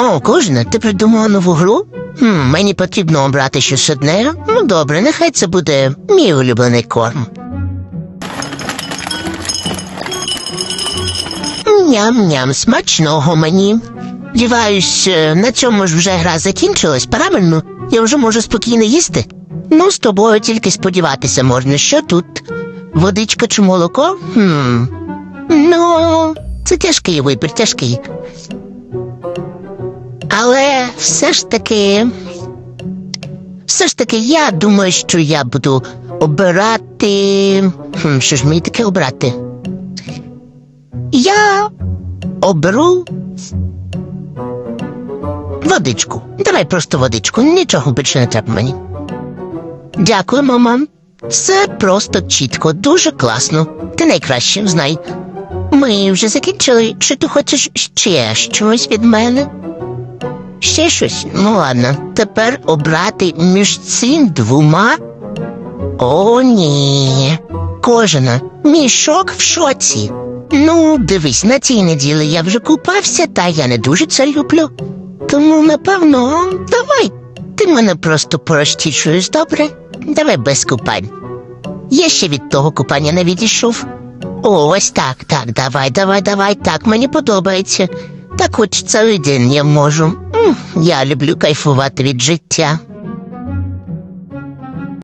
О, кожна, ти придумала нову гру? Хм, мені потрібно обрати щось одне. Ну добре, нехай це буде мій улюблений корм. Ням-ням, смачного мені. Діваюсь, е, на цьому ж вже гра закінчилась, правильно? Я вже можу спокійно їсти. Ну, з тобою тільки сподіватися можна, що тут. Водичка чи молоко? Хм. Ну, це тяжкий вибір, тяжкий. Все ж таки. Все ж таки, я думаю, що я буду обирати. Що ж мені таке обрати? Я оберу водичку. Давай просто водичку. Нічого більше не треба мені. Дякую, мама. Все просто чітко, дуже класно. Ти найкраще, знай. Ми вже закінчили. Чи ти хочеш ще щось від мене? Ще щось? Ну ладно. Тепер обрати між цим двома. О, ні. Кожена. Мішок в шоці. Ну, дивись, на цій неділі я вже купався, та я не дуже це люблю. Тому, напевно, давай. Ти мене просто порозтічуєш, добре? Давай без купань. Я ще від того купання не відійшов. Ось так, так, давай, давай, давай, так, мені подобається. Так хоч цілий день я можу. Я люблю кайфувати від життя.